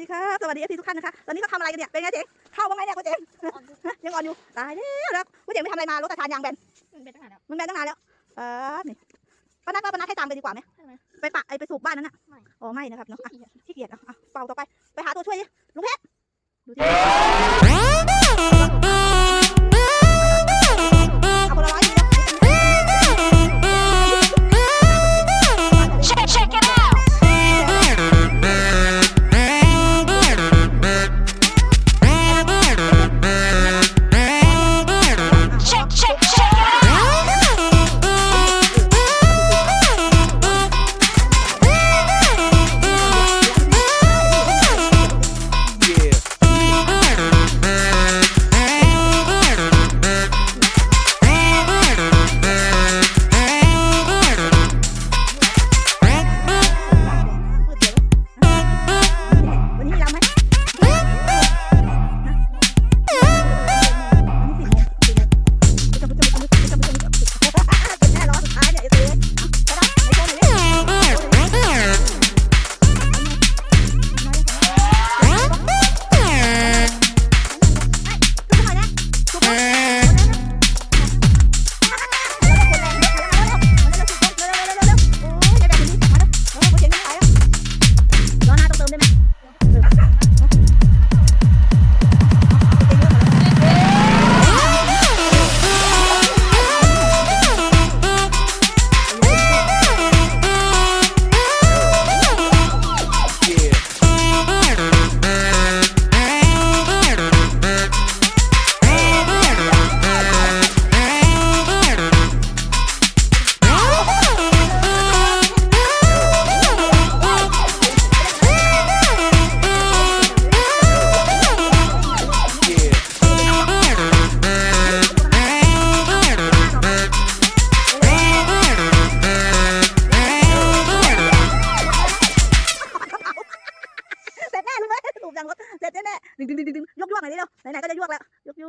ดีครับสวัสดีเอฟซีทุกท่านนะคะตอนนี้ก็ทำอะไรกันเนี่ยเป็นไงเจ๊งเข้าบ้างไหมเนี่ยคุณเจ๊งฮะยังอ่อนอยู่ตายแล้วแล้วคุณเจ๊งไปทำอะไรมารถตาชานยางแบนมันเป็นตั้งนานแล้วมันแบนตั้งนานแล้วเออนี่ป้านัทว่าป้านัทให้ตามไปดีกว่าไหมใช่ไหมไปปะไอไปสูบบ้านนั้นน่ะไม่อ๋อไม่นะครับเนาะอะขี้เกียจขี้เกียจอะอะเป่าต่อไปไปหาตัวช่วยดิลุงเพชรดูสิ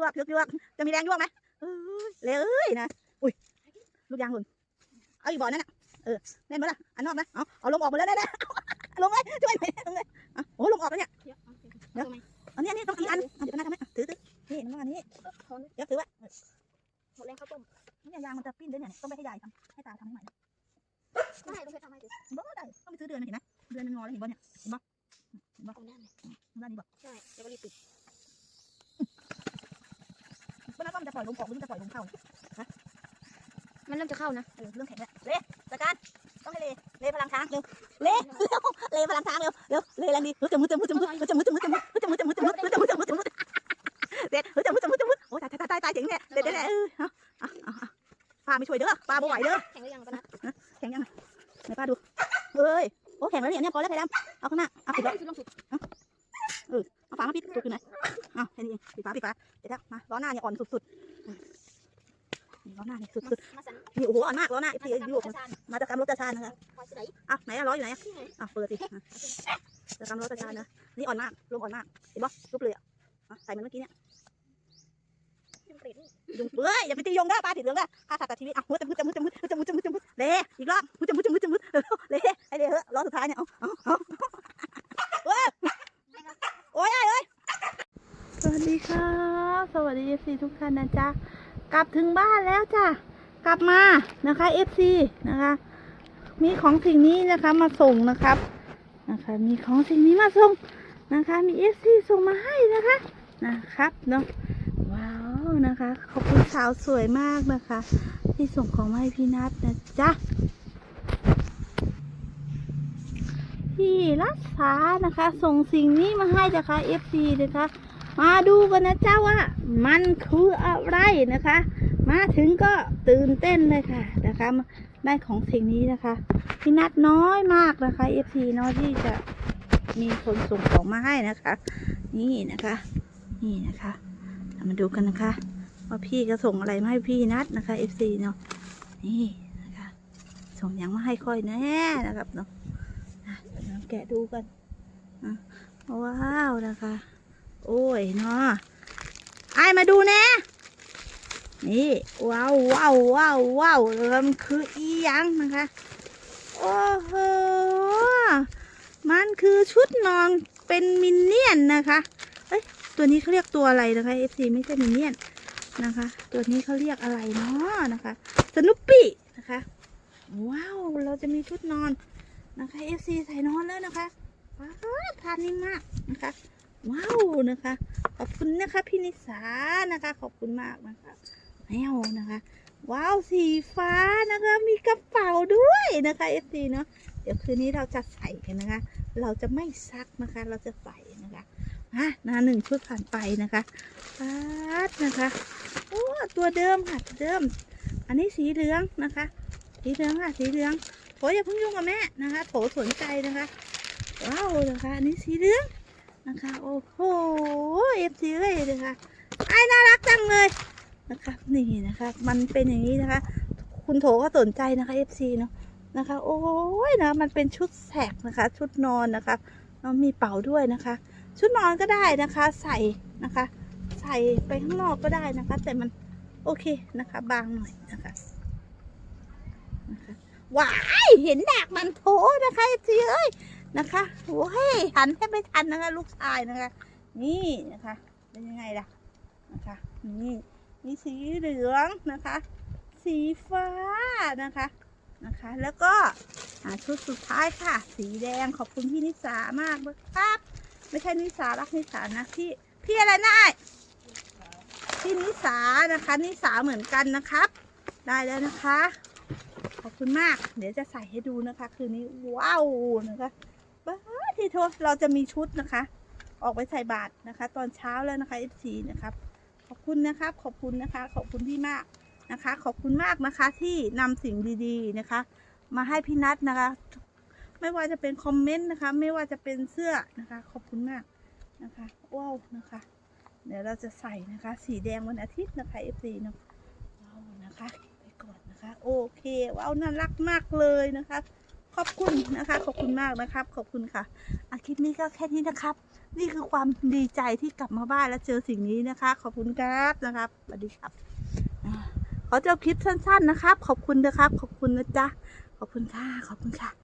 วยกยวกยกยวกจะมีแรงยวกไหมเอ้ยเร็วเอ้ยนะ อุ้ย ลูกยางหล่นเอาอีกบ่อนั่นน่ะ เออแน่นไหมล่ะ อันนอกนะ เอาเอาลงออกหมาแล้วแน่ๆลงเลยช่วยหน่อยลงเลยอะโอ้ลงออกแล้วเนี่ยอันนี้อันนี้ต้องอีกอันเอาเดี๋ยวนะทำไหมถือถือนี่มันต้องอันนี้เดี๋ยวถือไว้หมดแรงข้าวต้มเนี่ยยางมันจะปิ้นด้วยเนี่ย ต้องไปให้ยายทำให้ตาทำให้ใหม่ได้ต้องไปทำให้ดิบ่ได้ต้องไปซื้อเดือนมันเห็นไหมเดือนมันงอแล้วเห็นบ่เนี่ยเอาด้านไหนด้านนี้บ่ใช่แล้วก็รีบปิด เมื่อนั้นก็มันจะป ล่อยลมออกหรือมันจะปล่อยลมเข้ามันเริ่มจะเข้านะเออเรื่องแข็งแล้วเละจัดการต้องให้เละเละพลังช้างเร็วเละเร็วเละพลังช้างเร็วเร็วเละแรงดีฮึดจมุดจมุดจมุดฮึดจมุดจมุดจมุดฮึดจมุดจมุดจมุดฮึดจมุดจมุดจมุดเด็ดฮึดจมุดจมุดจมุดโอ้ตายตายตายตายเจ๋งเนี่ยเด็ดเด็ดเออเอาเอาเอาป้าไม่ช่วยเด้อป้าบ่ไหวเด้อแข็งหรือยังปะนะแข็งยังไหนป้าดูเฮ้ยโอ้แข็งแล้วเนี่ยเนี่ยพอแล้วไข่ดำเอาข้างหน้าเอาปิดแล้วคือลงสุดเอาฝามาปิดตัวคือไหน เอาแค่นี้เองปิดฝาปิดฝาเดี๋ยวนะมาล้อหน้าเนี่ยอ่อนสุดๆนี่ล้อหน้าเนี่ยสุดมาสั่นๆนี่โอ้โหอ่อนมากล้อหน้าไอ้มาพี่สั่นยุโรปกระชานมาจากการรถกระชานนะคะคอยสิไหนอะไหนอะล้ออยู่ไหนอะที่ไหนอะเปิดสิอะจากการรถกระชานนะนี่อ่อนมากลมอ่อนมากเห็นปะรูปเลยอะอะใส่เหมันเมื่อกี้เนี่ยยังเปรตนี่ยุงเอ้ยอย่าไปตียงได้ปลาผิดเรื่องได้ฆ่าสัตว์ตัดชีวิตอะมุดจะมุดจะมุดจะมุดจะมุดจะมุดจะมุดเละอีกรอบมุดจะมุดจะมุดจะมุดเละไอ้เละเหอะล้อสุดท้ายเนี่ยเอาเอาเอาเว้ยโอ้ยไอ้เอ้ย สวัสดีครับสวัสดีเอฟซีทุกท่านนะจ๊ะกลับถึงบ้านแล้วจ้ะกลับมานะคะเอฟซีนะคะ มีของสิ่งนี้นะคะมาส่งนะครับนะคะ มีของสิ่งนี้มาส่งนะคะมีเอฟซีส่งมาให้นะคะนะครับเนาะว้าวนะคะ ขอบคุณสาวสวยมากนะคะ ที่ส่งของมาให้พี่นัทนะจ๊ะพี่รักษานะคะ ส่งสิ่งนี้มาให้นะคะเอฟซีนะคะ มาดูกันนะเจ๊ะว่า มันคืออะไรนะคะ มาถึงก็ตื่นเต้นเลยค่ะนะคะ ได้ของสิ่งนี้นะคะพี่นัดน้อยมากนะคะ FC เนาะที่จะมีคนส่งของมาให้นะคะ นี่นะคะ นี่นะคะมาดูกันนะคะว่าพี่จะส่งอะไรมาให้พี่นัดนะคะ FC เนาะนี่นะคะส่งยังมาให้ค่อยแน่นะครับเนาะแกะดูกันว้าวนะคะ โอ้ยเนาะไอมาดูแน่นี่ว้าวว้าวว้าวว้าวแล้วมันคืออีหยังนะคะโอ้โหมันคือชุดนอนเป็นมินเนี่ยนนะคะเอ้ยตัวนี้เขาเรียกตัวอะไรนะคะ FC ไม่ใช่มินเนี่ยนนะคะ ตัวนี้เขาเรียกอะไรเนาะนะคะสนุปปี้นะคะว้าวเราจะมีชุดนอนนะคะ FC ใส่นอนแล้วนะคะว้าวทานนี่มากนะคะ ว้าวนะคะ ขอบคุณนะคะพี่นิสานะคะ ขอบคุณมากนะคะแมวนะคะ ว้าวสีฟ้านะคะ มีกระเป๋าด้วยนะคะ FC เนาะเดี๋ยวคืนนี้เราจะใส่กันนะคะ เราจะไม่ซักนะคะ เราจะใส่นะคะอะนะหนึ่งชุดผ่านไปนะคะปัดนะคะโอ้ตัวเดิมค่ะเดิม อันนี้สีเหลืองนะคะ สีเหลืองค่ะสีเหลืองโถอย่าเพิ่งยุ่งกับแม่นะคะโถสนใจนะคะว้าวนะคะอันนี้สีเหลือง นะคะ โอ้โหเอฟซีเลยนะคะไอ้น่ารักจังเลยนะคะนี่นะคะ มันเป็นอย่างนี้นะคะ คุณโถก็สนใจนะคะเอฟซีเนาะนะคะ โอ้ยนะมันเป็นชุดแสกนะคะ ชุดนอนนะคะแล้วมีเป๋าด้วยนะคะ ชุดนอนก็ได้นะคะ ใส่นะคะ ใส่ไปข้างนอกก็ได้นะคะ แต่มันโอเคนะคะ บางหน่อยนะคะนะคะว้ายเห็นดากมันโถนะคะเอฟซีเอ้ย นะคะโอ้ยหันให้ไม่ทันนะคะลูกชายนะคะ นี่นะคะ เป็นยังไงล่ะนะคะนี่มีสีเหลืองนะคะ สีฟ้านะคะนะคะ แล้วก็อ่าชุดสุดท้ายค่ะ สีแดงขอบคุณพี่นิสามากนะครับ ไม่ใช่นิสารักนิสานะพี่พี่อะไรนะอ้ายพี่นิสานะคะนิสาเหมือนกันนะครับ ได้แล้วนะคะ ขอบคุณมาก เดี๋ยวจะใส่ให้ดูนะคะ คืนนี้ว้าวนะคะ บ้าที่โทษเราจะมีชุดนะคะ ออกไปใส่บาตรนะคะ ตอนเช้าแล้วนะคะ f อนะครับขอบคุณนะครับ ขอบคุณนะคะ ขอบคุณพี่มากนะคะ ขอบคุณมากนะคะที่นำสิ่งดีๆนะคะ มาให้พี่นัทนะคะ ไม่ว่าจะเป็นคอมเมนต์นะคะ ไม่ว่าจะเป็นเสื้อนะคะ ขอบคุณมากนะคะว้าวนะคะ เดี๋ยวเราจะใส่นะคะ สีแดงวันอาทิตย์นะคะ FC เนาะว้าวนะคะ ไปก่อนนะคะ โอเคว้าวน่ารักมากเลยนะคะ ขอบคุณนะคะ ขอบคุณมากนะครับ ขอบคุณค่ะอาคลิปนี้ก็แค่นี้นะครับ นี่คือความดีใจที่กลับมาบ้านแล้วเจอสิ่งนี้นะคะ ขอบคุณครับนะครับสวัสดีครับขอจบคลิปสั้นๆนะครับ ขอบคุณนะครับ ขอบคุณนะจ๊ะขอบคุณค่ะ ขอบคุณค่ะ